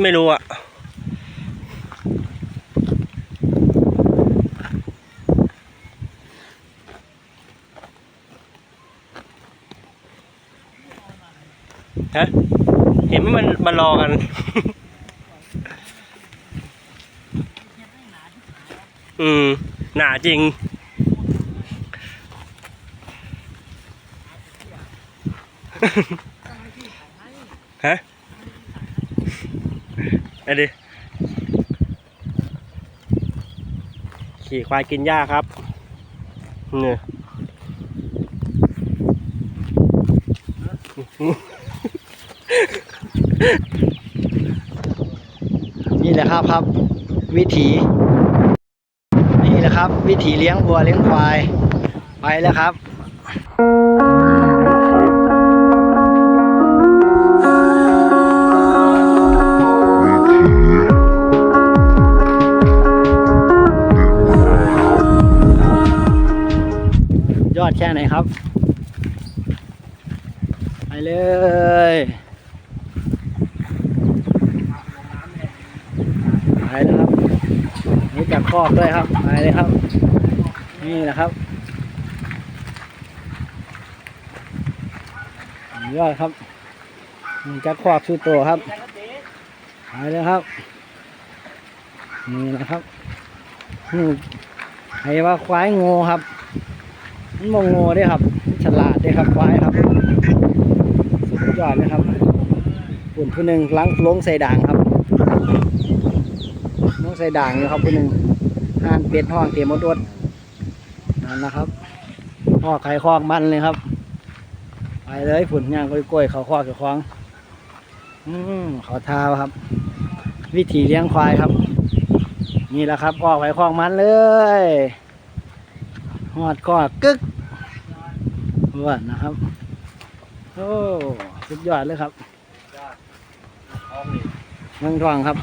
ไม่รู้อะฮะเห็นไหมมันมารอกัน อืม หนาจริง ฮะ ไอ้ดิขี่ควายกินหญ้าครับเนี่ยนี่แหละครับครับ วิถี นี่แหละครับ วิถีเลี้ยงวัวเลี้ยงควายไปแล้วครับ อดแค่ไหนครับ ไปเลยไปแล้วครับนี่จับคอกด้วยครับไปเลยครับ นี่แหละครับยอดครับนี่จับคอกชูตัวครับไปเลยครับนี่นะครับนี่ไอ้ว่าควายโง่ครับ มันโมโง่ด้วยครับ ฉลาดด้วยครับควายครับสุดยอดเลยครับปุ่นผู้หนึ่งล้างลงใส่ด่างครับน้องใส่ด่างอยู่ครับคนหนึ่งห่านเป็ดห้องเตรียมมดอดนั่นนะครับหอกไข่คอกมันเลยครับ ไปเลยฝุ่นย่างกล้วยๆเขาคอกเขาคล้องอืมเขาทาครับ วิธีเลี้ยงควายครับ นี่แหละครับคอกไข่คอกมันเลย หอดคอกกึกว่านะครับ โอ้สุดยอดเลยครับเมืองทองครับ